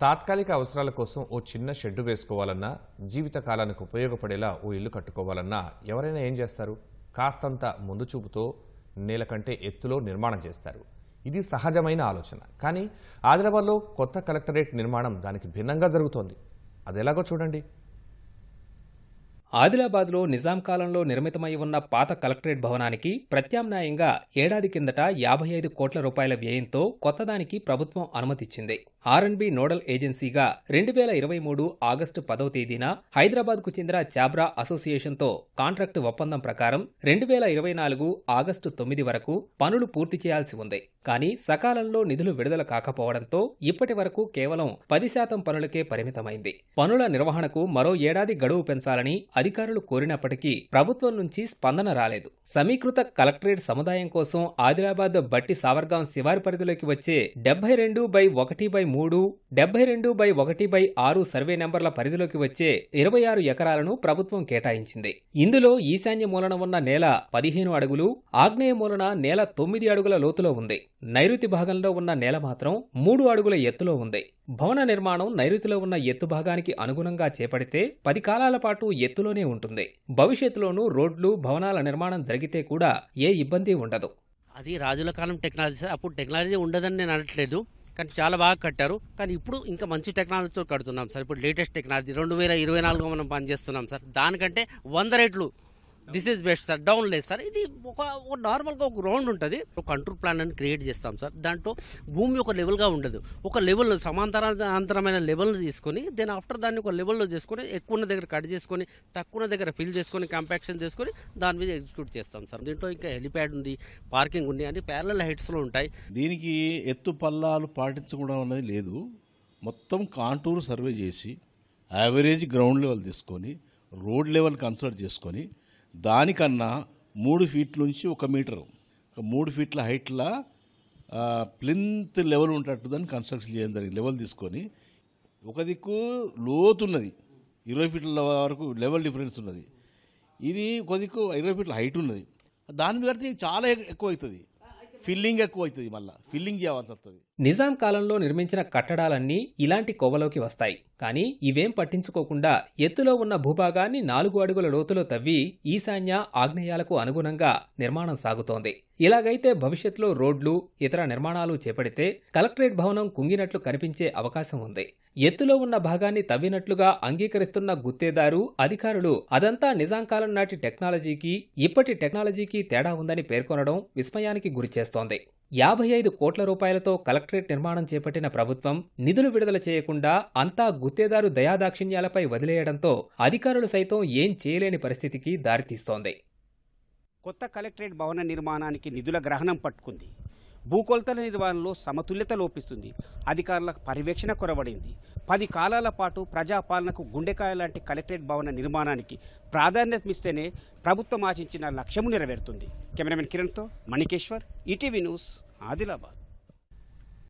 తాత్కాలిక అవసరాల కోసం ఓ చిన్న షెడ్డు వేసుకోవాలన్నా జీవితకాలానికి ఉపయోగపడేలా ఓ ఇల్లు కట్టుకోవాలన్నా ఎవరైనా ఏం చేస్తారు? కాస్తంత ముందు చూపుతో నేల కంటే ఎత్తులో నిర్మాణం చేస్తారు. ఇది సహజమైన ఆలోచన. కానీ ఆదిలాబాద్లో కొత్త కలెక్టరేట్ నిర్మాణం దానికి భిన్నంగా జరుగుతోంది. అది ఎలాగో చూడండి. ఆదిలాబాద్లో నిజాం కాలంలో నిర్మితమై ఉన్న పాత కలెక్టరేట్ భవనానికి ప్రత్యామ్నాయంగా ఏడాది కిందట యాభై ఐదు కోట్ల రూపాయల వ్యయంతో కొత్తదానికి ప్రభుత్వం అనుమతిచ్చింది. ఆర్ఎన్బి నోడల్ ఏజెన్సీగా రెండు వేల ఇరవై మూడు ఆగస్టు పదవ తేదీన హైదరాబాద్కు చెందిన చాబ్రా అసోసియేషన్తో కాంట్రాక్టు ఒప్పందం ప్రకారం రెండు వేల ఇరవై నాలుగు ఆగస్టు తొమ్మిది వరకు పనులు పూర్తి చేయాల్సి ఉంది. కానీ సకాలంలో నిధులు విడుదల కాకపోవడంతో ఇప్పటి వరకు కేవలం పది శాతం పనులకే పరిమితమైంది. పనుల నిర్వహణకు మరో ఏడాది గడువు పెంచాలని అధికారులు కోరినప్పటికీ ప్రభుత్వం నుంచి స్పందన రాలేదు. సమీకృత కలెక్టరేట్ సముదాయం కోసం ఆదిలాబాద్ బట్టి సావర్గాం శివారు పరిధిలోకి వచ్చే డెబ్బై రెండు బై ఒకటి బై మూడు డెబ్బై రెండు బై ఒకటి బై ఆరు సర్వే నెంబర్ల పరిధిలోకి వచ్చే ఇరవై ఆరు ఎకరాలను ప్రభుత్వం కేటాయించింది. ఇందులో ఈశాన్య మూలన ఉన్న నేల పదిహేను అడుగులు ఆగ్నేయ మూలన నేల తొమ్మిది అడుగుల లోతులో ఉంది. నైరుతి భాగంలో ఉన్న నేల మాత్రం మూడు అడుగుల ఎత్తులో ఉంది. భవన నిర్మాణం నైరుతిలో ఉన్న ఎత్తు భాగానికి అనుగుణంగా చేపడితే పది కాలాల పాటు ఎత్తులోనే ఉంటుంది. భవిష్యత్తులోనూ రోడ్లు భవనాల నిర్మాణం జరిగితే కూడా ఏ ఇబ్బంది ఉండదు. అది రాజుల కాలం టెక్నాలజీ సార్. అప్పుడు టెక్నాలజీ ఉండదని నేను అనట్లేదు. కానీ చాలా బాగా కట్టారు. కానీ ఇప్పుడు ఇంకా మంచి టెక్నాలజీతో కడుతున్నాం సార్. ఇప్పుడు లేటెస్ట్ టెక్నాలజీ రెండు వేల ఇరవై నాలుగులో మనం పనిచేస్తున్నాం సార్. దానికంటే వంద రెట్లు this is best sir down లేదు సార్ ఇది ఒక ఒక నార్మల్గా ఒక గ్రౌండ్ ఉంటుంది. ఒక కంట్రోల్ ప్లాన్ అని క్రియేట్ చేస్తాం సార్ దాంట్లో భూమి ఒక లెవెల్గా ఉండదు. ఒక లెవెల్ సమాంతరాంతరమైన లెవెల్ తీసుకొని దెన్ ఆఫ్టర్ దాన్ని ఒక లెవెల్లో చేసుకొని ఎక్కువ ఉన్న దగ్గర కట్ చేసుకొని తక్కువ దగ్గర ఫిల్ చేసుకొని కంపాక్షన్ చేసుకొని దాని మీద ఎగ్జిక్యూట్ చేస్తాం సార్ దీంట్లో ఇంకా హెలిప్యాడ్ ఉంది పార్కింగ్ ఉంది అని ప్యారల హైట్స్లో ఉంటాయి. దీనికి ఎత్తు పల్లాలు పాటించకూడదు అనేది లేదు. మొత్తం కాంటూర్ సర్వే చేసి యావరేజ్ గ్రౌండ్ లెవెల్ తీసుకొని రోడ్ లెవెల్ కన్సల్ట్ చేసుకొని దానికన్నా మూడు ఫీట్ల నుంచి ఒక మీటరు. మూడు ఫీట్ల హైట్లా ప్లింత్ లెవెల్ ఉంటట్టు దాన్ని కన్స్ట్రక్షన్ చేయడం జరిగింది. లెవెల్ తీసుకొని ఒక దిక్కు లోతున్నది ఇరవై ఫీట్ల వరకు లెవెల్ డిఫరెన్స్ ఉన్నది. ఇది ఒక దిక్కు ఇరవై ఫీట్ల హైట్ ఉన్నది. దాని మీద కడితే చాలా ఎక్కువ అవుతుంది. ఫిల్లింగ్ ఎక్కువ అవుతుంది మళ్ళీ. ఫిల్లింగ్ చేయాల్సి వస్తుంది. నిజాం కాలంలో నిర్మించిన కట్టడాలన్నీ ఇలాంటి కోవలోకి వస్తాయి. కానీ ఇవేం పట్టించుకోకుండా ఎత్తులో ఉన్న భూభాగాన్ని నాలుగు అడుగుల లోతులో తవ్వి ఈశాన్య ఆగ్నేయాలకు అనుగుణంగా నిర్మాణం సాగుతోంది. ఇలాగైతే భవిష్యత్తులో రోడ్లు ఇతర నిర్మాణాలు చేపడితే కలెక్టరేట్ భవనం కుంగినట్లు కనిపించే అవకాశం ఉంది. ఎత్తులో ఉన్న భాగాన్ని తవ్వినట్లుగా అంగీకరిస్తున్న గుత్తేదారు అధికారులు అదంతా నిజాం కాలం నాటి టెక్నాలజీకి ఇప్పటి టెక్నాలజీకి తేడా ఉందని పేర్కొనడం విస్మయానికి గురిచేస్తోంది యాభై ఐదు కోట్ల రూపాయలతో కలెక్టరేట్ నిర్మాణం చేపట్టిన ప్రభుత్వం నిధులు విడుదల చేయకుండా అంతా గుత్తేదారు దయాదాక్షిణ్యాలపై వదిలేయడంతో అధికారులు సైతం ఏం చేయలేని పరిస్థితికి దారితీస్తోంది. కొత్త కలెక్టరేట్ భవన నిర్మాణానికి నిధుల గ్రహణం పట్టుకుంది. భూకొలతల నిర్వహణలో సమతుల్యత లోపిస్తుంది. అధికారుల పర్యవేక్షణ కొరబడింది పది కాలాల పాటు ప్రజాపాలనకు గుండెకాయ లాంటి కలెక్టరేట్ భవన నిర్మాణానికి ప్రాధాన్యతమిస్తేనే ప్రభుత్వం ఆశించిన లక్ష్యము నెరవేరుతుంది. కెమెరామెన్ కిరణ్తో మణికేశ్వర్ ఈటీవీ న్యూస్ ఆదిలాబాద్.